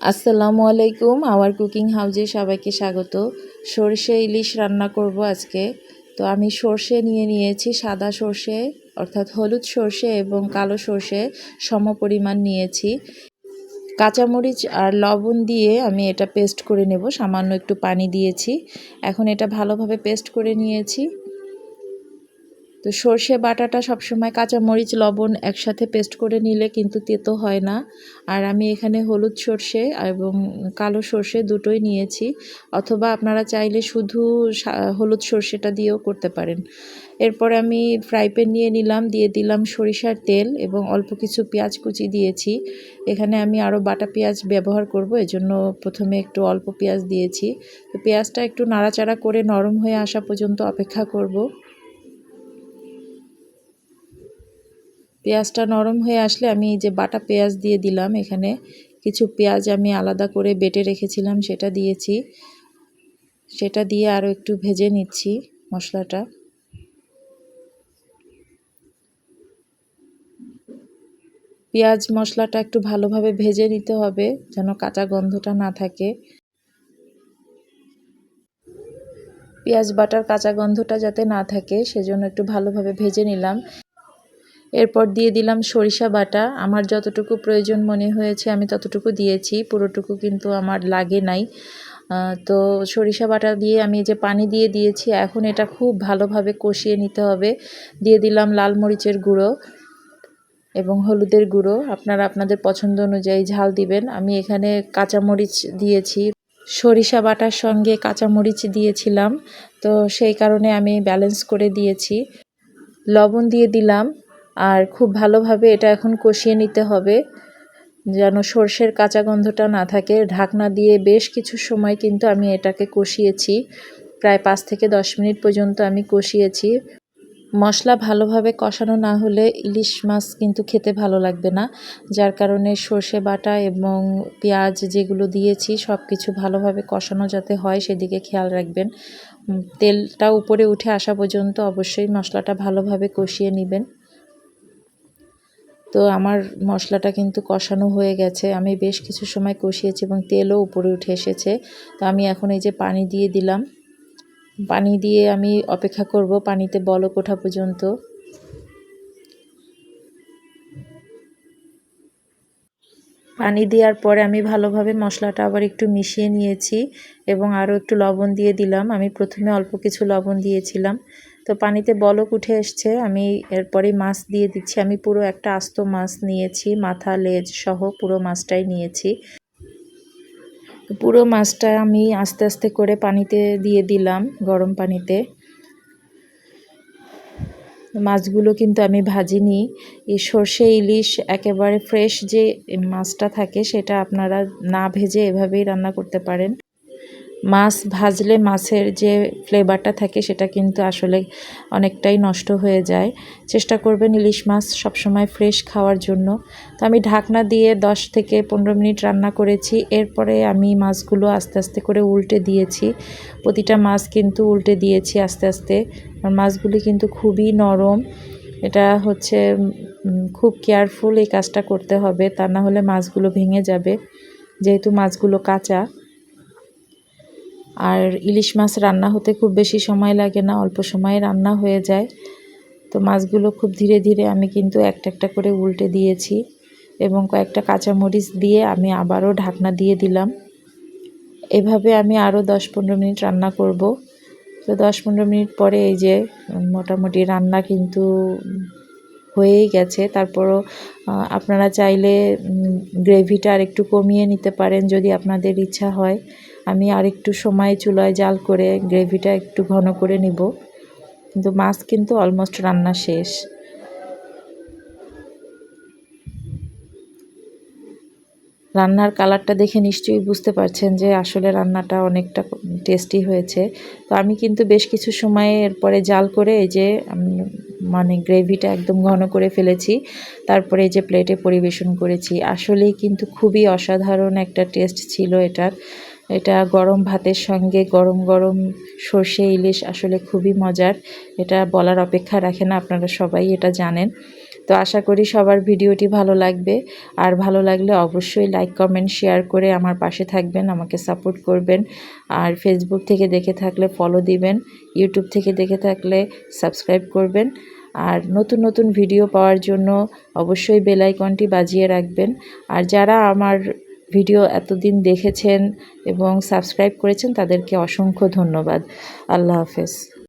আসসালামু আলাইকুম hour cooking হাউজে সবাইকে স্বাগত। সর্ষে ইলিশ রান্না করব আজকে। তো আমি সর্ষে নিয়ে নিয়েছি, সাদা সর্ষে, অর্থাৎ হলুদ সর্ষে এবং কালো সর্ষে সম পরিমাণ নিয়েছি। কাঁচামরিচ আর লবণ দিয়ে আমি এটা পেস্ট করে নেব, সামান্য একটু পানি দিয়েছি। এখন এটা ভালোভাবে পেস্ট করে নিয়েছি। তো সর্ষে বাটাটা সবসময় কাঁচামরিচ, লবণ একসাথে পেস্ট করে নিলে কিন্তু তেতো হয় না। আর আমি এখানে হলুদ সর্ষে এবং কালো সর্ষে দুটোই নিয়েছি। অথবা আপনারা চাইলে শুধু হলুদ সর্ষেটা দিয়েও করতে পারেন। এরপর আমি ফ্রাই প্যান নিয়ে নিলাম, দিয়ে দিলাম সরিষার তেল এবং অল্প কিছু পেঁয়াজ কুচি দিয়েছি। এখানে আমি আরও বাটা পেঁয়াজ ব্যবহার করব, এজন্য প্রথমে একটু অল্প পেঁয়াজ দিয়েছি। তো পেঁয়াজটা একটু নাড়াচাড়া করে নরম হয়ে আসা পর্যন্ত অপেক্ষা করব। পেঁয়াজটা নরম হয়ে আসলে আমি যে বাটা পেঁয়াজ দিয়ে দিলাম, এখানে কিছু পেঁয়াজ আমি আলাদা করে বেটে রেখেছিলাম, সেটা দিয়েছি। সেটা দিয়ে আরও একটু ভেজে নিচ্ছি মশলাটা। পেঁয়াজ মশলাটা একটু ভালোভাবে ভেজে নিতে হবে, যেন কাঁচা গন্ধটা না থাকে। পেঁয়াজ বাটার কাঁচা গন্ধটা যাতে না থাকে, সেজন্য একটু ভালোভাবে ভেজে নিলাম। এরপর দিয়ে দিলাম সরিষা বাটা। আমার যতটুকু প্রয়োজন মনে হয়েছে আমি ততটুকু দিয়েছি, পুরোটুকু কিন্তু আমার লাগে নাই। তো সরিষা বাটা দিয়ে আমি যে পানি দিয়ে দিয়েছি, এখন এটা খুব ভালোভাবে কষিয়ে নিতে হবে। দিয়ে দিলাম লাল মরিচের গুঁড়ো এবং হলুদের গুঁড়ো। আপনারা আপনাদের পছন্দ অনুযায়ী ঝাল দিবেন। আমি এখানে কাঁচামরিচ দিয়েছি। সরিষা বাটার সঙ্গে কাঁচামরিচ দিয়েছিলাম, তো সেই কারণে আমি ব্যালেন্স করে দিয়েছি। লবণ দিয়ে দিলাম। আর খুব ভালোভাবে এটা এখন কষিয়ে নিতে হবে, যেন সর্ষের কাঁচা গন্ধটা না থাকে। ঢাকনা দিয়ে বেশ কিছু সময় কিন্তু আমি এটাকে কষিয়েছি। প্রায় পাঁচ থেকে দশ মিনিট পর্যন্ত আমি কষিয়েছি। মশলা ভালোভাবে কষানো না হলে ইলিশ মাছ কিন্তু খেতে ভালো লাগবে না। যার কারণে সর্ষে বাটা এবং পেঁয়াজ যেগুলো দিয়েছি সব কিছু ভালোভাবে কষানো যাতে হয় সেদিকে খেয়াল রাখবেন। তেলটা উপরে উঠে আসা পর্যন্ত অবশ্যই মশলাটা ভালোভাবে কষিয়ে নেবেন। তো আমার মশলাটা কিন্তু কষানো হয়ে গেছে। আমি বেশ কিছু সময় কষিয়েছি এবং তেলও উপরে উঠে এসেছে। তো আমি এখন এই যে পানি দিয়ে দিলাম। পানি দিয়ে আমি অপেক্ষা করব পানিতে বলক ওঠা পর্যন্ত। পানি দেওয়ার পরে আমি ভালোভাবে মশলাটা আবার একটু মিশিয়ে নিয়েছি এবং আরও একটু লবণ দিয়ে দিলাম। আমি প্রথমে অল্প কিছু লবণ দিয়েছিলাম। তো পানিতে বলক উঠে এসছে, আমি এরপরে মাছ দিয়ে দিচ্ছি। আমি পুরো একটা আস্ত মাছ নিয়েছি, মাথা, লেজ সহ পুরো মাছটাই নিয়েছি। পুরো মাছটা আমি আস্তে আস্তে করে পানিতে দিয়ে দিলাম, গরম পানিতে। মাছগুলো কিন্তু আমি ভাজিনি। এই সর্ষে, ইলিশ, একেবারে ফ্রেশ যে মাছটা থাকে, সেটা আপনারা না ভেজে এভাবেই রান্না করতে পারেন। মাছ ভাজলে মাছের যে ফ্লেভারটা থাকে সেটা কিন্তু আসলে অনেকটাই নষ্ট হয়ে যায়। চেষ্টা করবেন ইলিশ মাছ সবসময় ফ্রেশ খাওয়ার জন্য। তো আমি ঢাকনা দিয়ে 10 থেকে পনেরো মিনিট রান্না করেছি। এরপরে আমি মাছগুলো আস্তে আস্তে করে উল্টে দিয়েছি। প্রতিটা মাছ কিন্তু উল্টে দিয়েছি আস্তে আস্তে। আর মাছগুলি কিন্তু খুবই নরম। এটা হচ্ছে খুব কেয়ারফুল এই কাজটা করতে হবে। তা না হলে মাছগুলো ভেঙে যাবে। যেহেতু মাছগুলো কাঁচা। আর ইলিশ মাছ রান্না হতে খুব বেশি সময় লাগে না, অল্প সময়ে রান্না হয়ে যায়। তো মাছগুলো খুব ধীরে ধীরে আমি কিন্তু একটা একটা করে উল্টে দিয়েছি এবং কয়েকটা কাঁচামরিচ দিয়ে আমি আবারও ঢাকনা দিয়ে দিলাম। এভাবে আমি আরও দশ পনেরো মিনিট রান্না করব। তো দশ পনেরো মিনিট পরে এই যে মোটামুটি রান্না কিন্তু হয়েই গেছে। তারপরও আপনারা চাইলে গ্রেভিটা আর একটু কমিয়ে নিতে পারেন যদি আপনাদের ইচ্ছা হয়। আমি আরেকটু সময় চুলায় জাল করে গ্রেভিটা একটু ঘন করে নিব। কিন্তু মাছ কিন্তু অলমোস্ট রান্না শেষ। রান্নার কালারটা দেখে নিশ্চয়ই বুঝতে পারছেন যে আসলে রান্নাটা অনেকটা টেস্টি হয়েছে। তো আমি কিন্তু বেশ কিছু সময় এরপরে জাল করে এই যে মানে গ্রেভিটা একদম ঘন করে ফেলেছি। তারপরে এই যে প্লেটে পরিবেশন করেছি। আসলেই কিন্তু খুবই অসাধারণ একটা টেস্ট ছিল এটার। এটা গরম ভাতের সঙ্গে গরম গরম সর্ষে, ইলিশ আসলে খুবই মজার। এটা বলার অপেক্ষা রাখে না আপনারা সবাই, এটা জানেন। তো আশা করি সবার ভিডিওটি ভালো লাগবে। আর ভালো লাগলে অবশ্যই লাইক কমেন্ট শেয়ার করে আমার পাশে থাকবেন, আমাকে সাপোর্ট করবেন। আর ফেসবুক থেকে দেখে থাকলে ফলো দিবেন ইউটিউব থেকে দেখে থাকলে সাবস্ক্রাইব করবেন। আর নতুন নতুন ভিডিও পাওয়ার জন্য অবশ্যই বেল আইকনটি বাজিয়ে রাখবেন। আর যারা আমার ভিডিও এতদিন দেখেছেন এবং সাবস্ক্রাইব করেছেন তাদেরকে অসংখ্য ধন্যবাদ। আল্লাহ হাফেজ।